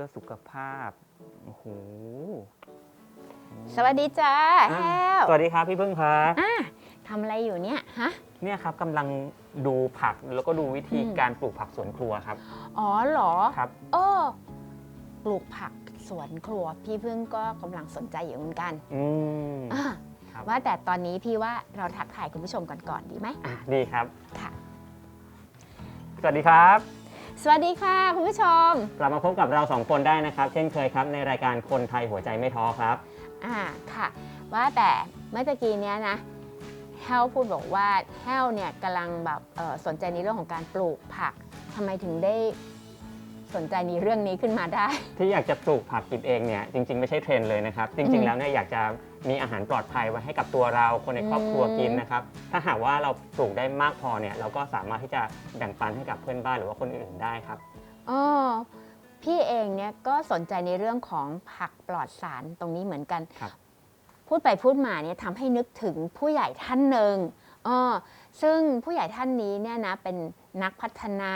เพื่อสุขภาพโอ้โหสวัสดีจ้าอ่าแฮวสวัสดีครับพี่พึ่งครับอะทำอะไรอยู่เนี่ยฮะเนี่ยครับกำลังดูผักแล้วก็ดูวิธีอืมการปลูกผักสวนครัวครับ อ๋อเหรอครับ เออปลูกผักสวนครัว พี่พึ่งก็กำลังสนใจอยู่เหมือนกันอืมอะครับว่าแต่ตอนนี้พี่ว่าเราทักทายคุณผู้ชมก่อนก่อนดีไหมอะดีครับค่ะ สวัสดีครับ สวัสดีค่ะ คุณผู้ชม กลับมาพบกับเราสองคนได้นะครับ เช่นเคยครับ ในรายการคนไทยหัวใจไม่ท้อครับ อ่าค่ะ ว่าแต่เมื่อตะกี้เนี้ยนะแฮวพูดบอกว่าแฮวเนี่ยกำลังแบบเอ่อสนใจในเรื่องของการปลูกผักทำไมถึงได้ สนใจในเรื่องนี้ขึ้นมาได้ ที่อยากจะปลูกผักกินเองเนี่ยจริง ๆ ไม่ใช่เทรนด์เลยนะครับจอืริงมๆแล้วเนี่ยอยากจะมีอาหารปลอดภัยไว้ให้กับตัวเราคนในครอบครัวอืมกินนะครับ ถ้าหากว่าเราปลูกได้มากพอเนี่ยเราก็สามารถที่จะแบ่งปันให้กับเพื่อนบ้านหรือว่าคนอื่นๆได้ครับอ๋อพี่เองเนี่ยก็สนใจในเรื่องของผักปลอดสารตรงนี้เหมือนกันครับพูดไปพูดมาเนี่ยทำให้นึกถึงผู้ใหญ่ท่านหนึ่งอ๋อซึ่งผู้ใหญ่ท่านนี้เนี่ยนะเป็นนักพัฒนา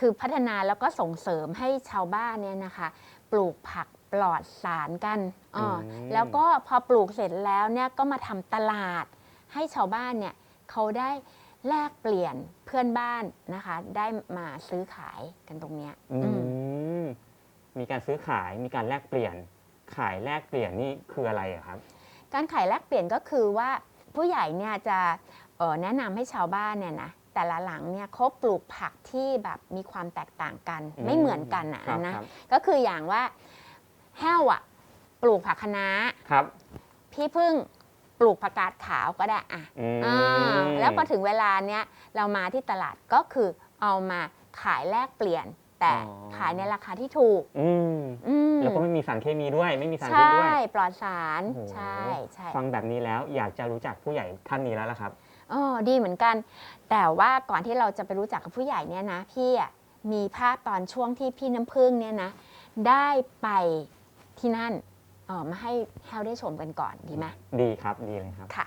คือพัฒนาแล้วก็ส่งเสริมให้ชาวบ้านเนี่ยนะคะปลูกผักปลอดสารกันอ๋ออม แล้วก็พอปลูกเสร็จแล้วเนี่ยก็มาทำตลาด ให้ชาวบ้านเนี่ยเขาได้แลกเปลี่ยนเพื่อนบ้านนะคะ ได้มาซื้อขายกันตรงเนี้ยอือืม มมีการซื้อขายมีการแลกเปลี่ยน ขายแลกเปลี่ยนนี่คืออะไรอะครับ การขายแลกเปลี่ยนก็คือว่าผู้ใหญ่เนี่ยจะเอ่อแนะนำให้ชาวบ้านเนี่ยนะ แต่ละหลังเนี่ยเขาปลูกผักที่แบบมีความแตกต่างกัน อืมไม่เหมือนกันอะครับนะ ครับ ก็คืออย่างว่าแห้วอะปลูกผักคะน้าครับพี่พึ่งปลูกผักกาดขาวก็ได้อะอืม อ่าแล้วพอถึงเวลาเนี้ยเรามาที่ตลาดก็คือเอามาขายแลกเปลี่ยน แต่อ๋อ ขายในราคาที่ถูกอืมอืมแล้วก็ไม่มีสารเคมีด้วย ไม่มีสารใชพิษด้วย่ปลอดสารโอ้โห ใช่ใช่ ฟังแบบนี้แล้วอยากจะรู้จักผู้ใหญ่ท่านนี้แล้วล่ะครับ อ๋อดีเหมือนกัน แต่ว่าก่อนที่เราจะไปรู้จักกับผู้ใหญ่เนี่ยนะพี่อะมีภาพตอนช่วงที่พี่น้ำพึ่งเนี่ยนะได้ไปที่นั่นเออมาให้แฮวได้ชมกันก่อนดีไหมดีครับดีเลยครับค่ะ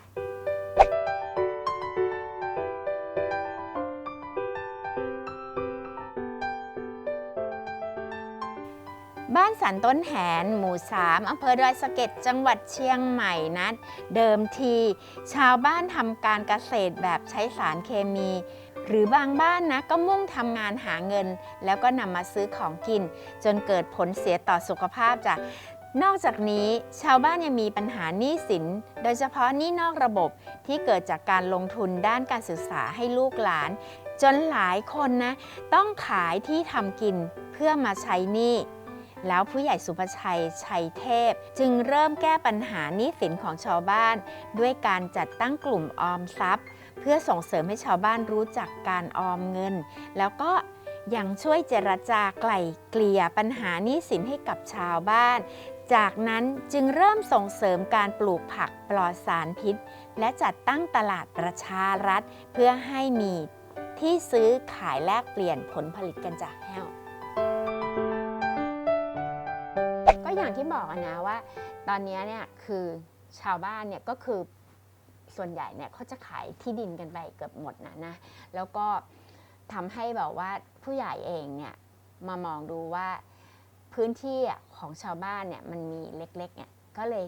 านสันต้นแหน หมู่ 3อำเภอดอยสะเก็ดจังหวัดเชียงใหม่นั้นเดิมที ชาวบ้านทำการเกษตรแบบใช้สารเคมี หรือบางบ้านนะก็มุ่งทำงานหาเงิน แล้วก็นำมาซื้อของกิน จนเกิดผลเสียต่อสุขภาพจากนอกจากนี้ชาวบ้านยังมีปัญหาหนี้สิน โดยเฉพาะหนี้นอกระบบที่เกิดจากการลงทุนด้านการศึกษาให้ลูกหลาน จนหลายคนนะต้องขายที่ทำกินเพื่อมาใช้หนี้ แล้วผู้ใหญ่สุภชัยชัยเทพ จึงเริ่มแก้ปัญหานี้สินของชาวบ้าน ด้วยการจัดตั้งกลุ่มออมทรัพย์ เพื่อส่งเสริมให้ชาวบ้านรู้จักการออมเงิน แล้วก็ยังช่วยเจรจาไกล่เกลี่ยปัญหานี้สินให้กับชาวบ้าน จากนั้นจึงเริ่มส่งเสริมการปลูกผักปลอดสารพิษ และจัดตั้งตลาดประชารัฐ เพื่อให้มีที่ซื้อขายแลกเปลี่ยนผลผลิตกันจากแห้ว ก็อย่างที่บอกนะว่า ตอนนี้เนี่ยคือชาวบ้านเนี่ยก็คือส่วนใหญ่เนี่ยเขาจะขายที่ดินกันไปเกือบหมดนะนะแล้วก็ทำให้แบบว่าผู้ใหญ่เองเนี่ยมามองดูว่าพื้นที่ของชาวบ้านเนี่ยมันมีเล็กๆเนี่ยก็เลย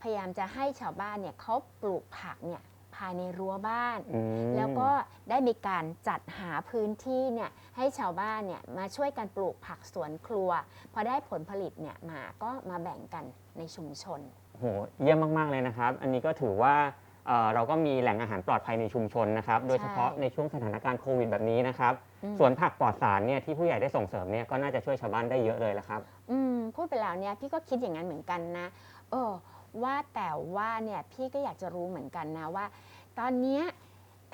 พยายามจะให้ชาวบ้านเนี่ยเขาปลูกผักเนี่ยายในรั้วบ้าน อืม แล้วก็ได้มีการจัดหาพื้นที่เนี่ยให้ชาวบ้านเนี่ยมาช่วยกันปลูกผักสวนครัว พอได้ผลผลิตเนี่ยมาก็มาแบ่งกันในชุมชน โหเยี่ยมมาก ๆ เลยนะครับ อันนี้ก็ถือว่าเอ่อเราก็มีแหล่งอาหารปลอดภัยในชุมชนนะครับ โดยเฉพาะในช่วงสถานการณ์โควิดแบบนี้นะครับ อืมส่วนผักปลอดสารเนี่ยที่ผู้ใหญ่ได้ส่งเสริมเนี่ยก็น่าจะช่วยชาวบ้านได้เยอะเลยละครับ อืมพูดไปแล้วเนี่ยพี่ก็คิดอย่างนั้นเหมือนกันนะเออ ว่าแต่ว่าเนี่ยพี่ก็อยากจะรู้เหมือนกันนะว่า ตอนเนี้ย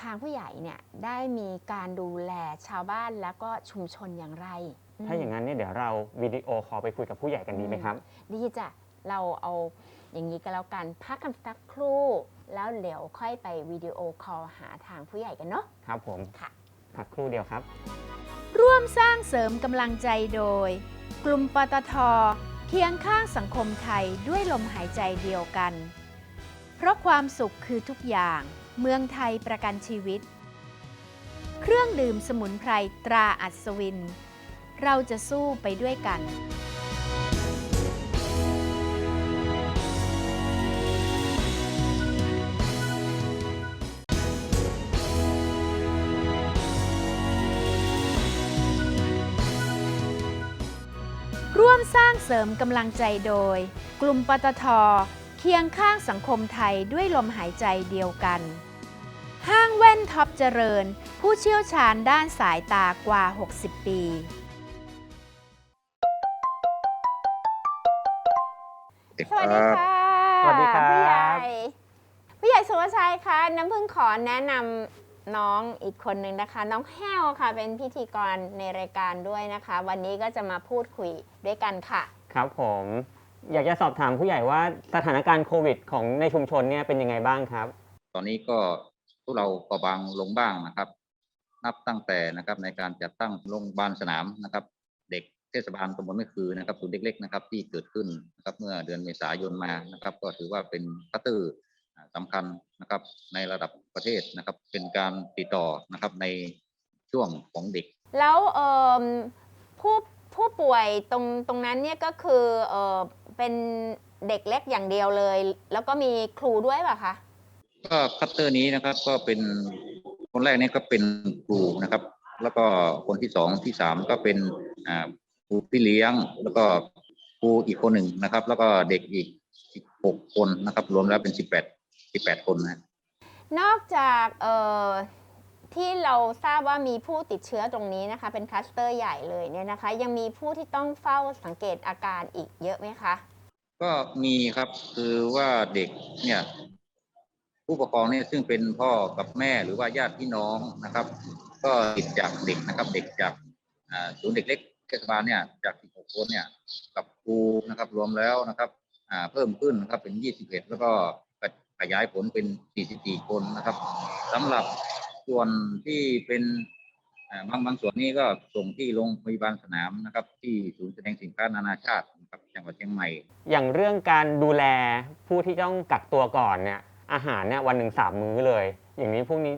ทางผู้ใหญ่เนี่ยได้มีการดูแลชาวบ้านแล้วก็ชุมชนอย่างไรถ้าอย่างนั้นเนี่ยเดี๋ยวเราวิดีโอคอลไปคุยกับผู้ใหญ่กันดีไหมครับ ดีจ้ะเราเอาอย่างนี้ก็แล้วกันพักกันสักครู่ แล้วเดี๋ยวค่อยไปวิดีโอคอลหาทางผู้ใหญ่กันเนาะครับผมค่ะพักครู่เดียวครับ ร่วมสร้างเสริมกำลังใจโดย กลุ่มปตท เคียงข้างสังคมไทยด้วยลมหายใจเดียวกัน เพราะความสุขคือทุกอย่าง เมืองไทยประกันชีวิต เครื่องดื่มสมุนไพรตราอัศวิน เราจะสู้ไปด้วยกัน เสริมกำลังใจโดย กลุ่มปตทเคียงข้างสังคมไทยด้วยลมหายใจเดียวกัน ห้างแว่นท็อปเจริญ ผู้เชี่ยวชาญด้านสายตากว่า 60 ปี สวัสดีค่ะสวัสดีครับ ผู้ใหญ่ผู้ใหญ่สุวชัยคะน้ำพึ่งขอแนะนำน้องอีกคนหนึ่งนะคะ น้องแห้วค่ะ เป็นพิธีกรในรายการด้วยนะคะ วันนี้ก็จะมาพูดคุยด้วยกันค่ะ ครับผมอยากจะสอบถามผู้ใหญ่ว่าสถานการณ์โควิด ของในชุมชนเนี่ยเป็นยังไงบ้างครับ ตอนนี้ก็พวกเราเบาบางลงบ้างนะครับ นับตั้งแต่นะครับในการจัดตั้งโรงพยาบาลสนามนะครับ เด็กเทศบาลตำบลแม่คือนะครับศูนย์เด็กๆนะครับที่เกิดขึ้นนะครับเมื่อเดือนเมษายนมานะครับ ก็ถือว่าเป็นคัตเตอร์อ่าสำคัญนะครับในระดับประเทศนะครับ เป็นการติดต่อนะครับในช่วงของเด็ก แล้วเอ่อผู้ ผู้ป่วยตรงตรงนั้นเนี่ยก็คือเอ่อเป็นเด็กเล็กอย่างเดียวเลย แล้วก็มีครูด้วยป่ะคะก็คัตเตอร์นี้นะครับก็เป็นคนแรกเนี่ยก็เป็นครูนะครับ แล้วก็คนที่สองที่สามก็เป็นอ่าครูพี่เลี้ยง แล้วก็ครูอีกคนหนึ่งนะครับ แล้วก็เด็กอีกสิบหกคนนะครับ รวมแล้วเป็นสิบแปดสิบแปดคนนะนอกจากเอ่อ ที่เราทราบว่ามีผู้ติดเชื้อตรงนี้นะคะ เป็นคลัสเตอร์ใหญ่เลยเนี่ยนะคะ ยังมีผู้ที่ต้องเฝ้าสังเกตอาการอีกเยอะไหมคะ ก็มีครับคือว่าเด็กเนี่ยผู้ปกครองเนี่ยซึ่งเป็นพ่อกับแม่หรือว่าญาติพี่น้องนะครับ ก็ติดจากเด็กนะครับ เด็กจากอ่าศูนย์เด็กเล็กเทศบาลเนี่ยจาก 16 คนเนี่ยกับครูนะครับ รวมแล้วนะครับอ่าเพิ่มขึ้นนะครับเป็น 21 แล้วก็ขยายผลเป็น 44 คนนะครับสำหรับ ส่วนที่เป็นบางบางส่วนนี้ก็ส่งที่โรงพยาบาลสนามนะครับ ที่ศูนย์แสดงสินค้านานาชาตินะครับจังหวัดเชียงใหม่ อย่างเรื่องการดูแลผู้ที่ต้องกักตัวก่อนเนี่ยอาหารเนี่ยวันหนึ่งสามมื้อเลย อย่างนี้พวกนี้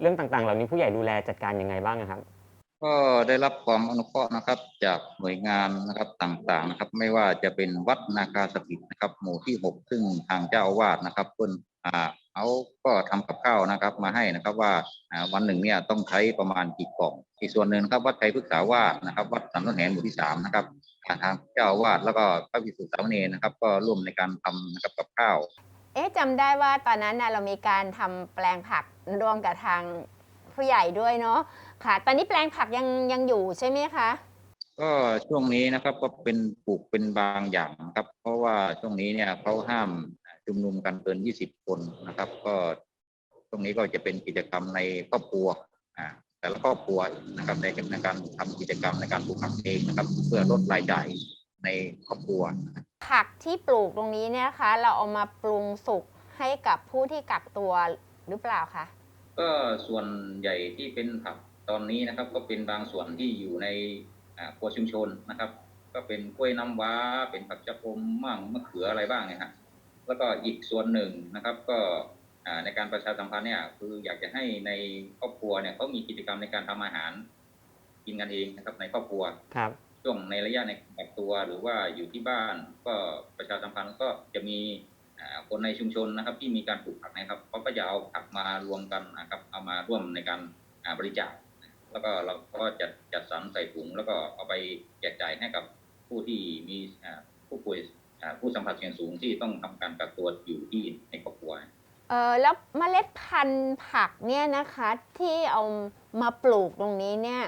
เรื่องต่างๆ เหล่านี้ผู้ใหญ่ดูแลจัดการยังไงบ้างครับ ก็ได้รับความอนุเคราะห์นะครับ จากหน่วยงานนะครับต่างๆนะครับ ไม่ว่าจะเป็นวัดนาคาสถิตนะครับ หมู่ที่หกซึ่งทางเจ้าอาวาสนะครับเพิ่นอ่าเขาก็ทำกับข้าวนะครับ มาให้นะครับว่าวันหนึ่งเนี่ยต้องใช้ประมาณกี่กล่อง อีกส่วนหนึ่งนะครับวัดไทยพฤกษาวาสนะครับ วัดสันต้นแหนหมู่ที่สามนะครับทางเจ้าอาวาสแล้วก็พระภิกษุสามเณรนะครับ ก็ร่วมในการทำนะครับกับข้าวเอ๊ะจำได้ว่าตอนนั้นนะเรามีการทำแปลงผักร่วมกับทางผู้ใหญ่ด้วยเนาะ ค่ะ ตอนนี้แปลงผักยังยังอยู่ใช่ไหมคะ ก็ช่วงนี้นะครับก็เป็นปลูกเป็นบางอย่างนะครับ เพราะว่าช่วงนี้เนี่ยเขาห้ามชุมนุมกันเกิน 20 คนนะครับ ก็ช่วงนี้ก็จะเป็นกิจกรรมในครอบครัวอ่าแต่ละครอบครัวนะครับในในการทำกิจกรรมในการปลูกผักเองนะครับ เพื่อลดรายจ่ายในครอบครัว ผักที่ปลูกตรงนี้เนี่ยนะคะเราเอามาปรุงสุกให้กับผู้ที่กักตัวหรือเปล่าคะก็ส่วนใหญ่ที่เป็นผัก ตอนนี้นะครับก็เป็นบางส่วนที่อยู่ในอ่าครัวชุมชนนะครับ ก็เป็นกล้วยน้ำว้า เป็นผักชะอมมั่งมะเขืออะไรบ้างเนี่ยฮะแล้วก็อีกส่วนหนึ่งนะครับก็อ่าในการประชาสัมพันธ์เนี่ยคืออยากจะให้ในครอบครัวเนี่ยเขามีกิจกรรมในการทำอาหาร กินกันเองนะครับในครอบครัวครับช่ช่วงในระยะในการกักตัวหรือว่าอยู่ที่บ้านก็ประชาสัมพันธ์ก็จะมีอ่าคนในชุมชนนะครับ ที่มีการปลูกผักนะครับเขาก็จะเอาผักมารวมกันนะครับเอามาร่วมในการอ่าบริจาค แล้วก็เราก็จัดจัดสรรใส่ถุงแล้วก็เอาไปแจกจ่ายให้กับผู้ที่มีผู้ป่วยผู้สัมผัสเสี่ยงสูงที่ต้องทำการกักตัวอยู่ที่ในครอบครัวเออแล้วเมล็ดพันธุ์ผักเนี่ยนะคะที่เอามาปลูกตรงนี้เนี่ย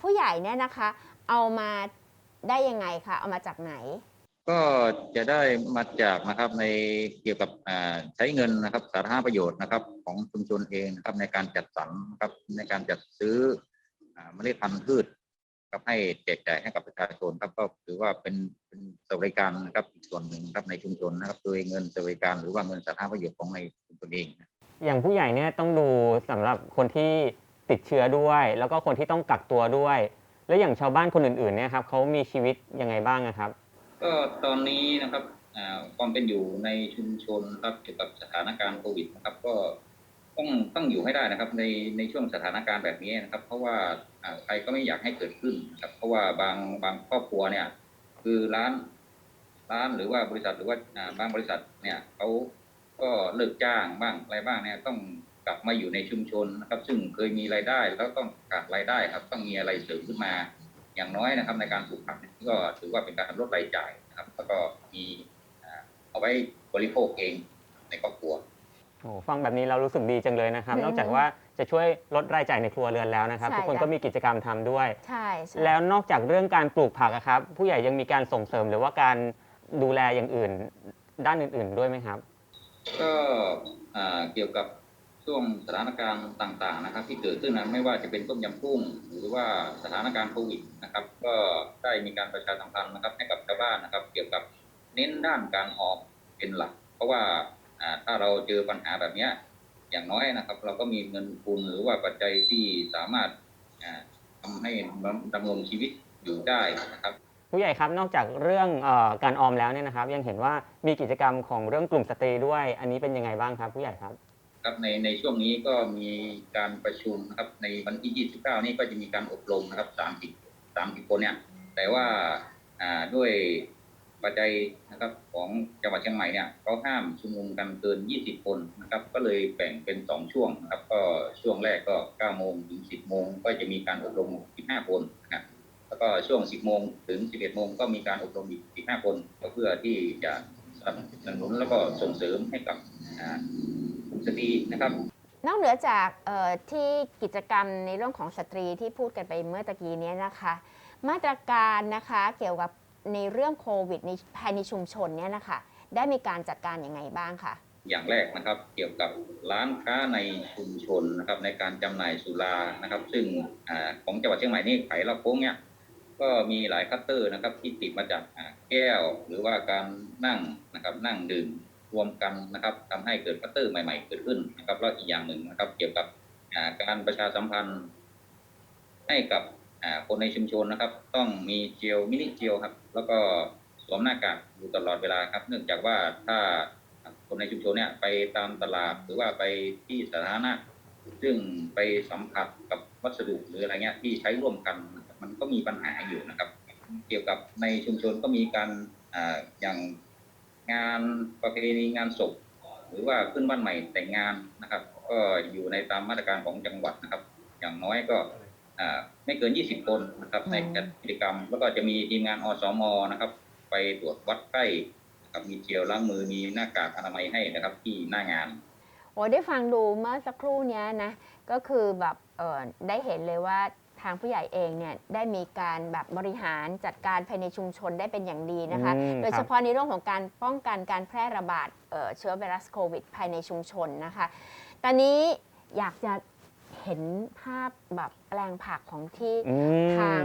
ผู้ใหญ่เนี่ยนะคะ เอามาได้ยังไงคะเอามาจากไหน ก็จะได้มาจากนะครับในเกี่ยวกับใช้เงินนะครับสาธารณประโยชน์นะครับ ของชุมชนเองนะครับในการจัดสรรนะครับในการจัดซื้อเมล็ดพันธุ์พืชครับให้แจกจ่ายให้กับประชาชนครับก็ถือว่าเป็นเป็นสวัสดิการนะครับอีกส่วนหนึ่งครับในชุมชนนะครับโดยเงินสวัสดิการหรือว่าเงินสาธารณประโยชน์ของในชุมชนเอง อย่างผู้ใหญ่เนี่ยต้องดูสำหรับคนที่ติดเชื้อด้วย แล้วก็คนที่ต้องกักตัวด้วย แล้วอย่างชาวบ้านคนอื่นๆเนี่ยครับเขามีชีวิตยังไงบ้างอะครับ ก็ตอนนี้นะครับอ่าความเป็นอยู่ในชุมชนครับเกี่ยวกับสถานการณ์โควิดนะครับ ก็ต้องต้องอยู่ให้ได้นะครับ ในในช่วงสถานการณ์แบบนี้นะครับ เพราะว่าอ่าใครก็ไม่อยากให้เกิดขึ้นครับ เพราะว่าบางบางครอบครัวเนี่ย คือร้านร้านหรือว่าบริษัทหรือว่าอ่าบางบริษัทเนี่ยเขาก็เลิกจ้างบ้างอะไรบ้างเนี่ยต้องกลับมาอยู่ในชุมชนนะครับ ซึ่งเคยมีรายได้แล้วต้องขาดรายได้ครับ ต้องมีอะไรเสริมขึ้นมา อย่างน้อยนะครับในการปลูกผักเนี่ยก็ถือว่าเป็นการลดรายจ่ายนะครับ แล้วก็มีอ่าเอาไว้บริโภคเองในครอบครัวโอ้ฟังแบบนี้เรารู้สึกดีจังเลยนะครับอืมนอกจากว่าจะช่วยลดรายจ่ายในครัวเรือนแล้วนะครับใช่ทุกคนจ้ะก็มีกิจกรรมทำด้วยใช่ใช่ แล้วนอกจากเรื่องการปลูกผักอะครับ ผู้ใหญ่ยังมีการส่งเสริมหรือว่าการดูแลอย่างอื่น ด้านอื่น ๆ ด้วยไหมครับ ก็อ่าเกี่ยวกับ ช่วงสถานการณ์ต่างๆนะครับ ที่เกิดขึ้นนะไม่ว่าจะเป็นต้มยำกุ้งหรือว่าสถานการณ์โควิดนะครับ ก็ได้มีการประชาสัมพันธ์นะครับ ให้กับชาวบ้านนะครับ เกี่ยวกับเน้นด้านการออมเป็นหลัก เพราะว่าถ้าเราเจอปัญหาแบบนี้อย่างน้อยนะครับ เราก็มีเงินทุนหรือว่าปัจจัยที่สามารถอ่าทำให้ดำรงชีวิตอยู่ได้นะครับผู้ใหญ่ครับนอกจากเรื่องอการออมแล้วเนี่ยนะครับ ยังเห็นว่ามีกิจกรรมของเรื่องกลุ่มสตรีด้วย อันนี้เป็นยังไงบ้างครับ ผู้ใหญ่ครับ ครับในในช่วงนี้ก็มีการประชุมนะครับในวันที่29 นี้ก็จะมีการอบรมนะครับ30 30คนเนี่ยแต่ว่าอ่าด้วยปัจจัยนะครับของจังหวัดเชียงใหม่เนี่ยเขาห้ามชุมนุมกันเกิน 20 คนนะครับ ก็เลยแบ่งเป็น 2 ช่วงนะครับ ก็ช่วงแรกก็ 9 โมงถึง 10 โมง ก็จะมีการอบรม 15 คนนะครับแล้วก็ช่วง 10 โมงถึง 11 โมงก็มีการอบรมอีก 15 คน เพื่อที่จะสนับสนุนแล้วก็ส่งเสริมให้กับ สตรีนะครับนอกเหนือจากเอ่อที่กิจกรรมในเรื่องของสตรีที่พูดกันไปเมื่อตะกี้เนี้นะคะ มาตรการนะคะเกี่ยวกับในเรื่องโควิดในภายในชุมชนเนี่ยนะคะได้มีการจัดการยังไงบ้างคะอย่างแรกนะครับเกี่ยวกับร้านค้าในชุมชนนะครับในการจำหน่ายสุรานะครับ ซึ่งอาของจังหวัดเชียงใหม่นี่ไผ่ละโค้งเนี่ยก็มีหลายคัตเตอร์นะครับที่ติดมาจากอ่าแก้วหรือว่าการนั่งนะครับนั่งดื่ม รวมกันนะครับทำให้เกิดคัตเตอร์ใหม่ ๆ เกิดขึ้นนะครับแล้วอีกอย่างหนึ่งนะครับ เกี่ยวกับการประชาสัมพันธ์ ให้กับคนในชุมชนนะครับ ต้องมีเจลมินิเจลครับ แล้วก็สวมหน้ากากอยู่ตลอดเวลาครับ เนื่องจากว่าถ้าคนในชุมชนเนี่ยไปตามตลาดหรือว่าไปที่สาธารณะซึ่งไปสัมผัสกับวัสดุหรืออะไรเงี้ยที่ใช้ร่วมกัน มันก็มีปัญหาอยู่นะครับ เกี่ยวกับในชุมชนก็มีการออย่าง งานประเพณีงานศพหรือว่าขึ้นบ้านใหม่แต่งงานนะครับ ก็อยู่ในตามมาตรการของจังหวัดนะครับ อย่างน้อยก็อ่าไม่เกิน 20 คนนะครับในกิจกรรม แล้วก็จะมีทีมงานอสมนะครับ ไปตรวจวัดไข้นะครับมีเจลล้างมือมีหน้ากากอนามัยให้นะครับที่หน้างานโอ้ได้ฟังดูเมื่อสักครู่เนี้ยนะ ก็คือแบบเออได้เห็นเลยว่า ทางผู้ใหญ่เองเนี่ยได้มีการแบบบริหารจัดการภายในชุมชนได้เป็นอย่างดีนะคะ อืมโดยครับเฉพาะในเรื่องของการป้องกันการแพร่ระบาดเอ่อเชื้อไวรัสโควิด ภายในชุมชนนะคะ ตอนนี้อยากจะเห็นภาพแบบแปลงผักของที่อืม ทาง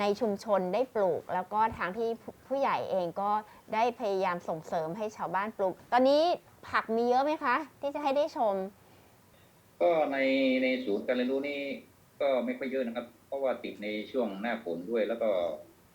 ในชุมชนได้ปลูก แล้วก็ทางที่ผู้ผู้ใหญ่เองก็ได้พยายามส่งเสริมให้ชาวบ้านปลูก ตอนนี้ผักมีเยอะไหมคะ ที่จะให้ได้ชม ก็ในในศูนย์การเรียนรู้นี้ ก็ไม่ค่อยเยอะนะครับ เพราะว่าติดในช่วงหน้าฝนด้วย แล้วก็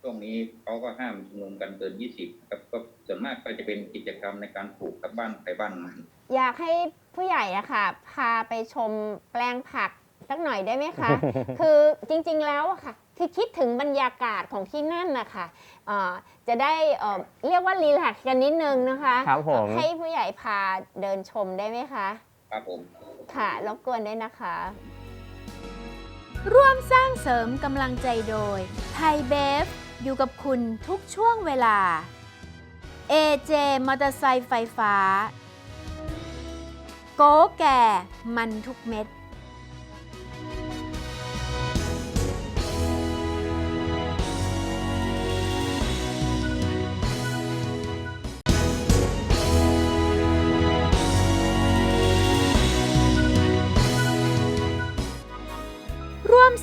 ช่วงนี้เขาก็ห้ามชุมนุมกันเกิน 20นะครับก็ส่วนมากก็จะเป็นกิจกรรมในการปลูกกับบ้านใครบ้านมันอยากให้ผู้ใหญ่อะค่ะ พาไปชมแปลงผักสักหน่อยได้ไหมคะ คือจริงๆแล้วอะค่ะ คือคิดถึงบรรยากาศของที่นั่นนะคะเอ่อจะได้เอ่อเรียกว่ารีแลกซ์กันนิดนึงนะคะครับผมให้ผู้ใหญ่พาเดินชมได้ไหมคะ ครับผม ค่ะรบกวนด้วยนะคะ ร่วมสร้างเสริมกำลังใจโดยไทยเบฟ อยู่กับคุณทุกช่วงเวลา AJ มอเตอร์ไซค์ไฟฟ้า โกแก่มันทุกเม็ด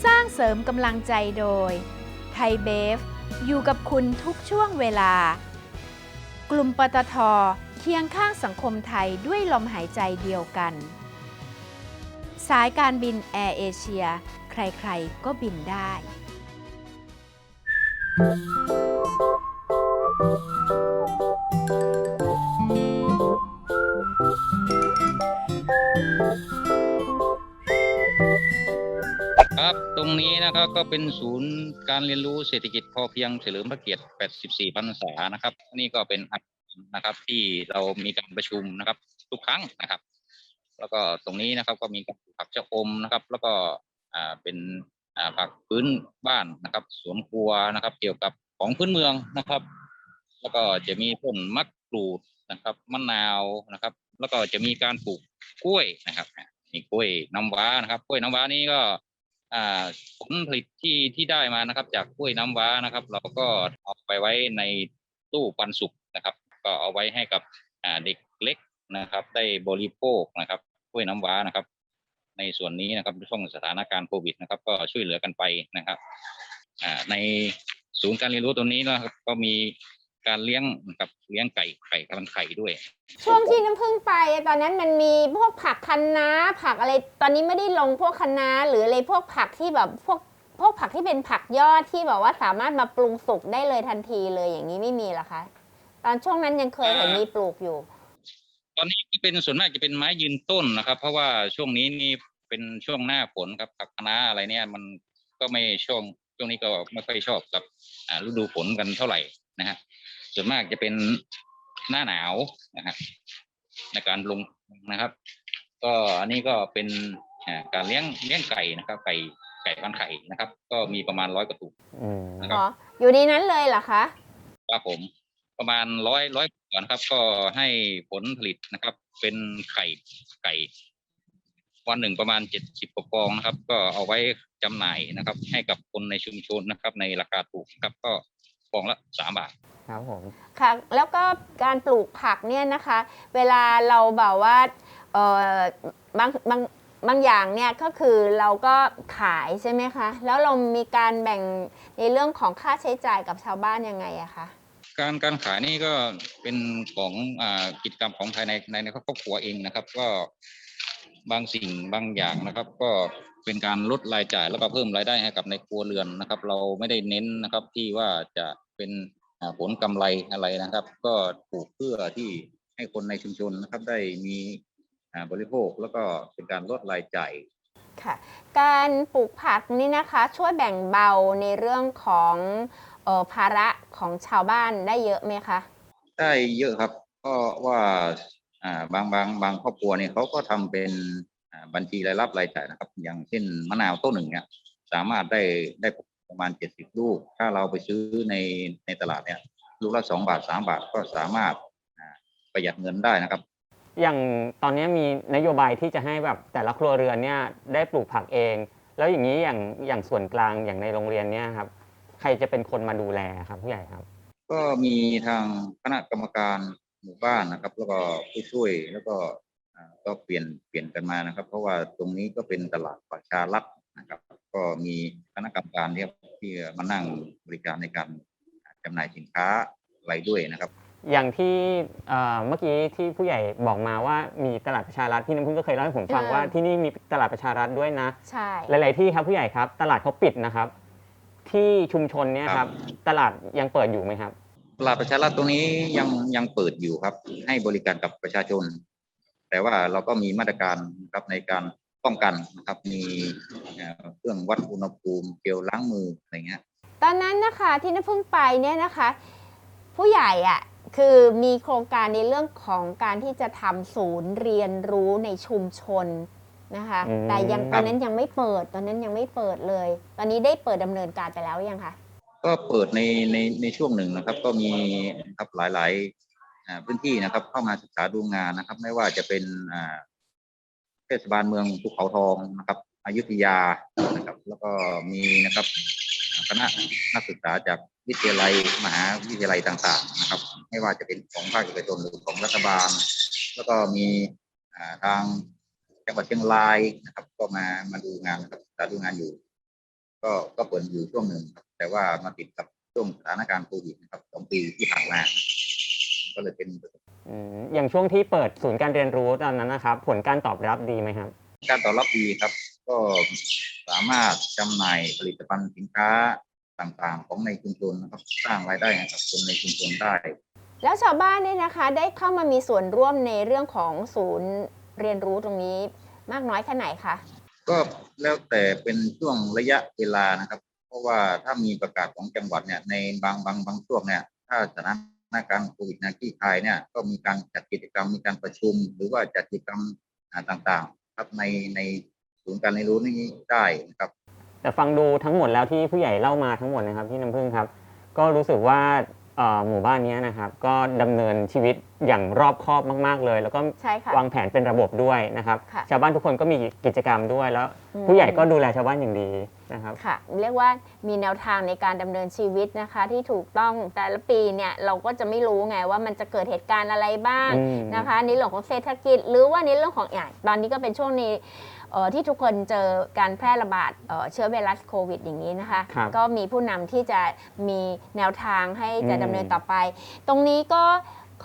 สร้างเสริมกำลังใจโดย ไทยเบฟ อยู่กับคุณทุกช่วงเวลา กลุ่มปตทเคียงข้างสังคมไทยด้วยลมหายใจเดียวกัน สายการบินแอร์เอเชีย ใครๆ ก็บินได้ ครับ ตรงนี้นะครับก็เป็นศูนย์การเรียนรู้เศรษฐกิจพอเพียงเฉลิมพระเกียรติ 84 พรรษานะครับ นี่ก็เป็นอันนะครับที่เรามีการประชุมนะครับ ทุกครั้งนะครับ แล้วก็ตรงนี้นะครับก็มีการปลูกผักชะอมนะครับ แล้วก็อ่าเป็นอ่าผักพื้นบ้านนะครับสวนครัวนะครับ เกี่ยวกับของพื้นเมืองนะครับ แล้วก็จะมีต้นมะกรูดนะครับมะนาวนะครับ แล้วก็จะมีการปลูกกล้วยนะครับมีกล้วยน้ำว้านะครับกล้วยน้ำว้านี่ก็ ผลผลิตที่ที่ได้มานะครับ จากกล้วยน้ำว้านะครับ เราก็เอาไปไว้ในตู้ปันสุกนะครับ ก็เอาไว้ให้กับเด็กเล็กนะครับ ได้บริโภคนะครับกล้วยน้ำว้านะครับ ในส่วนนี้นะครับช่วงสถานการณ์โควิดนะครับ ก็ช่วยเหลือกันไปนะครับในศูนย์การเรียนรู้ตัวนี้นะครับ ก็มี การเลี้ยงนะครับเลี้ยงไก่ไก่กำลังไข่ด้วย ช่วงที่น้ำพึ่งไปตอนนั้นมันมีพวกผักคะน้าผักอะไรตอนนี้ไม่ได้ลงพวกคะน้าหรืออะไรพวกผักที่แบบพวกพวกผักที่เป็นผักยอดที่แบบว่าสามารถมาปรุงสุกได้เลยทันทีเลยอย่างนี้ไม่มีเหรอคะ ตอนช่วงนั้นยังเคยเห็นมีปลูกอยู่ ตอนนี้ที่เป็นส่วนมากจะเป็นไม้ยืนต้นนะครับ เพราะว่าช่วงนี้นี่เป็นช่วงหน้าฝนครับผักคะน้าอะไรเนี่ยมันก็ไม่ช่วงช่วงนี้ก็ไม่ค่อยชอบกับอ่าฤดูฝนกันเท่าไหร่นะฮะ ส่วนมากจะเป็นหน้าหนาวนะฮะในการลงนะครับ ก็อันนี้ก็เป็นอ่าการเลี้ยงเลี้ยงไก่นะครับ ไก่ไก่พันไข่นะครับ ก็มีประมาณร้อยกว่าตัวอืมนะครับอ๋ออยู่ในนั้นเลยเหรอคะครับผมประมาณร้อยร้อยก่อนนะครับ ก็ให้ผลผลิตนะครับ เป็นไข่ไก่วันหนึ่งประมาณเจ็ดสิบกว่าฟองนะครับ ก็เอาไว้จำหน่ายนะครับ ให้กับคนในชุมชนนะครับ ในราคาถูกนะครับก็ฟองละสามบาท ครับผม ค่ะแล้วก็การปลูกผักเนี่ยนะคะ เวลาเราแบบว่าเออบางบางบางอย่างเนี่ยก็คือเราก็ขายใช่ไหมคะ แล้วเรามีการแบ่งในเรื่องของค่าใช้จ่ายกับชาวบ้านยังไงอะคะการการขายนี่ก็เป็นของอ่ากิจกรรมของภายในในในครอบครัวเองนะครับ ก็บางสิ่งบางอย่างนะครับ ก็เป็นการลดรายจ่ายแล้วก็เพิ่มรายได้ให้กับในครัวเรือนนะครับ เราไม่ได้เน้นนะครับที่ว่าจะเป็นอ่า ผลกำไรอะไรนะครับ ก็ปลูกเพื่อที่ให้คนในชุมชนนะครับได้มีอ่าบริโภคแล้วก็เป็นการลดรายจ่ายค่ะการปลูกผักนี่นะคะช่วยแบ่งเบาในเรื่องของเออภาระของชาวบ้านได้เยอะไหมคะ ได้เยอะครับก็ว่าอ่าบางบางบางครอบครัวเนี่ยเขาก็ทำเป็นอ่าบัญชีรายรับรายจ่ายนะครับ อย่างเช่นมะนาวต้นหนึ่งเนี่ยสามารถได้ได้ ประมาณเจ็ดสิบลูก ถ้าเราไปซื้อในในตลาดเนี่ยลูกละสองบาทสามบาทก็สามารถอ่าประหยัดเงินได้นะครับ อย่างตอนนี้มีนโยบายที่จะให้แบบแต่ละครัวเรือนเนี่ยได้ปลูกผักเอง แล้วอย่างนี้อย่างอย่างส่วนกลางอย่างในโรงเรียนเนี่ยครับใครจะเป็นคนมาดูแลครับผู้ใหญ่ครับ ก็มีทางคณะกรรมการหมู่บ้านนะครับ แล้วก็ผู้ช่วยแล้วก็อ่าก็เปลี่ยนเปลี่ยนกันมานะครับ เพราะว่าตรงนี้ก็เป็นตลาดประชารัฐ นะครับ ก็มีคณะกรรมการที่ที่มานั่งบริการในการจำหน่ายสินค้าอะไรด้วยนะครับ อย่างที่เอ่อเมื่อกี้ที่ผู้ใหญ่บอกมาว่ามีตลาดประชารัฐพี่น้ำพึ่งก็เคยเล่าให้ผมฟังเออว่าที่นี่มีตลาดประชารัฐด้วยนะใช่หลาย ๆ ที่ครับผู้ใหญ่ครับ ตลาดเขาปิดนะครับ ที่ชุมชนเนี่ยครับ ตลาดยังเปิดอยู่ไหมครับ ตลาดประชารัฐตรงนี้ยังยังเปิดอยู่ครับ ให้บริการกับประชาชน แต่ว่าเราก็มีมาตรการนะครับในการ ป้องกันนะครับ มีเอ่อเครื่องวัดอุณหภูมิเจลล้างมืออะไรเงี้ยตอนนั้นนะคะที่น้ำพึ่งไปเนี่ยนะคะ ผู้ใหญ่อะคือมีโครงการในเรื่องของการที่จะทำศูนย์เรียนรู้ในชุมชนนะคะอืมแต่ยังครับตอนนั้นยังไม่เปิดตอนนั้นยังไม่เปิดเลย ตอนนี้ได้เปิดดำเนินการไปแล้วยังคะก็เปิดในในในช่วงหนึ่งนะครับ ก็มีนะครับหลายๆอ่าพื้นที่นะครับเข้ามาศึกษาดูงานนะครับ ไม่ว่าจะเป็นอ่า เทศบาลเมืองภูเขาทองนะครับอยุธยานะครับ แล้วก็มีนะครับคณะนักศึกษาจากวิทยาลัยมหาวิทยาลัยต่างๆนะครับ ไม่ว่าจะเป็นของภาคเอกชนหรือของรัฐบาล แล้วก็มีทางจังหวัดเชียงรายนะครับ ก็มามาดูงานนะครับศึกษาดูงานอยู่ ก็ก็เปิดอยู่ช่วงหนึ่งแต่ว่ามาติดกับช่วงสถานการณ์โควิดนะครับสองปีที่ผ่านมา ก็เลยเป็นอืมอย่างช่วงที่เปิดศูนย์การเรียนรู้ตอนนั้นนะครับ ผลการตอบรับดีไหมครับ การตอบรับดีครับ ก็สามารถจำหน่ายผลิตภัณฑ์สินค้าต่างๆ ของในชุมชนนะครับสร้างรายได้ให้กับคนในชุมชนได้ แล้วชาวบ้านเนี่ยนะคะได้เข้ามามีส่วนร่วมในเรื่องของศูนย์เรียนรู้ตรงนี้มากน้อยแค่ไหนคะก็แล้วแต่เป็นช่วงระยะเวลานะครับ เพราะว่าถ้ามีประกาศของจังหวัดเนี่ยในบางบางบางช่วงเนี่ย ถ้าสถาน การโควิดนาที่คายเนี่ยก็มีการจัดกิจกรรมมีการประชุม หรือว่าจัดกิจกรรมต่างๆ ครับในในศูนย์การเรียนรู้นี้ได้นะครับ แต่ฟังดูทั้งหมดแล้วที่ผู้ใหญ่เล่ามาทั้งหมดนะครับพี่น้ำพึ่งครับ ก็รู้สึกว่า อ่อหมู่บ้านเนี้ยนะครับก็ดำเนินชีวิตอย่างรอบคอบมาก ๆ เลย แล้วก็ใช่ค่ะวางแผนเป็นระบบด้วยนะครับ ค่ะชาวบ้านทุกคนก็มีกิจกรรมด้วยแล้ว อืม ผู้ใหญ่ก็ดูแลชาวบ้านอย่างดีนะครับ ค่ะเรียกว่ามีแนวทางในการดำเนินชีวิตนะคะ ที่ถูกต้องแต่ละปีเนี่ยเราก็จะไม่รู้ไงว่ามันจะเกิดเหตุการณ์อะไรบ้างอืมนะคะ ในเรื่องของเศรษฐกิจหรือว่าในเรื่องของอย่างตอนนี้ก็เป็นช่วงนี้เอ่อ ที่ทุกคนเจอการแพร่ระบาดเอ่อเชื้อไวรัสโควิดอย่างนี้นะคะครับก็มีผู้นำที่จะมีแนวทางให้จะอืมดำเนินต่อไป ตรงนี้ก็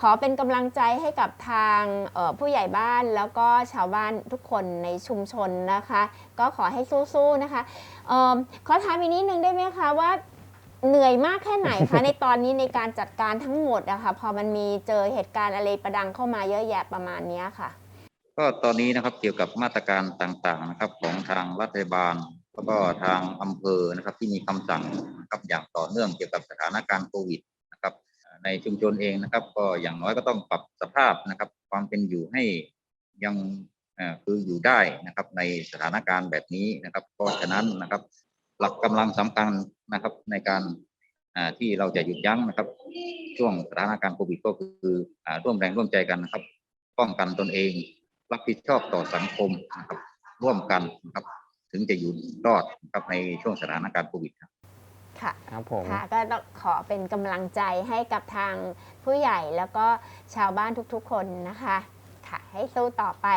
ขอเป็นกำลังใจให้กับทางเอ่อผู้ใหญ่บ้านแล้วก็ชาวบ้านทุกคนในชุมชนนะคะ ก็ขอให้สู้ๆนะคะเอมขอถามอีกนิดนึงได้ไหมคะว่าเหนื่อยมากแค่ไหนคะในตอนนี้ในการจัดการทั้งหมดอะคะ่ะพอมันมีเจอเหตุการณ์อะไรประดังเข้ามาเยอะแยะประมาณเนี้ยค่ะ ก็ตอนนี้นะครับเกี่ยวกับมาตรการต่างๆนะครับ ของทางรัฐบาลแล้วก็ทางอำเภอนะครับที่มีคำสั่งนะครับอย่างต่อเนื่องเกี่ยวกับสถานการณ์โควิดนะครับ ในชุมชนเองนะครับ ก็อย่างน้อยก็ต้องปรับสภาพนะครับ ความเป็นอยู่ให้ยังคืออยู่ได้นะครับในสถานการณ์แบบนี้นะครับ เพราะฉะนั้นนะครับ หลักกำลังสำคัญนะครับในการที่เราจะหยุดยั้งนะครับ ช่วงสถานการณ์โควิดก็คือร่วมแรงร่วมใจกันนะครับ ป้องกันตนเอง รับผิดชอบต่อสังคมนะครับร่วมกันนะครับถึงจะอยู่รอดนะครับในช่วงสถานการณ์โควิดครับค่ะครับผมค่ะก็ต้องขอเป็นกำลังใจให้กับทางผู้ใหญ่แล้วก็ชาวบ้านทุกๆ คนนะคะค่ะให้สู้ต่อไป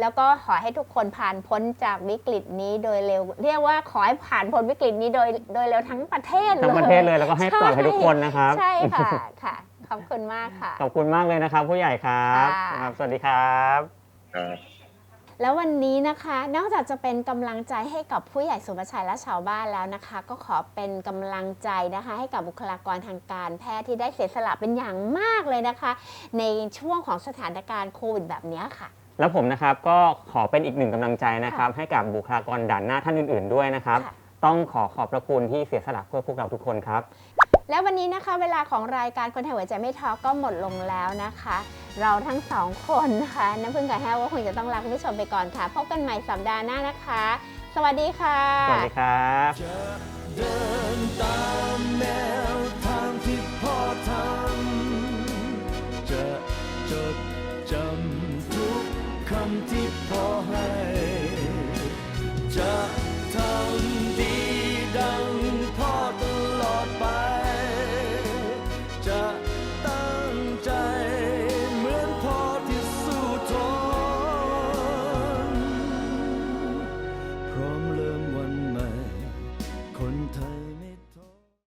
แล้วก็ขอให้ทุกคนผ่านพ้นจากวิกฤตนี้โดยเร็ว เรียกว่าขอให้ผ่านพ้นวิกฤตนี้โดยโดยเร็วทั้งประเทศเลยทั้งประเทศเลยแล้วก็ให้ปลอดภัยทุกคนนะครับใช่ค่ะค่ะ ขอบคุณมากค่ะ ขอบคุณมากเลยนะครับ ผู้ใหญ่ครับค่ะครับสวัสดีครับ แล้ววันนี้นะคะ นอกจากจะเป็นกำลังใจให้กับผู้ใหญ่สุภชัยและชาวบ้านแล้วนะคะ ก็ขอเป็นกำลังใจนะคะ ให้กับบุคลากรทางการแพทย์ที่ได้เสียสละเป็นอย่างมากเลยนะคะ ในช่วงของสถานการณ์โควิดแบบนี้ค่ะ แล้วผมนะครับก็ขอเป็นอีกหนึ่งกำลังใจนะครับ ให้กับบุคลากรด่านหน้าท่านอื่นๆด้วยนะครับ ค่ะ ต้องขอขอบพระคุณที่เสียสละเพื่อพวกเราทุกคนครับ แล้ววันนี้นะคะเวลาของรายการคนไทยหัวใจไม่ท้อก็หมดลงแล้วนะคะ เราทั้งสองคนนะคะน้ำพึ่งกับแห้วก็คงจะต้องลาคุณผู้ชมไปก่อนค่ะ พบกันใหม่สัปดาห์หน้านะคะ สวัสดีค่ะ สวัสดีครับเดินตามแนวทางที่พ่อทำจะจดจำทุกคำที่พ่อให้จะ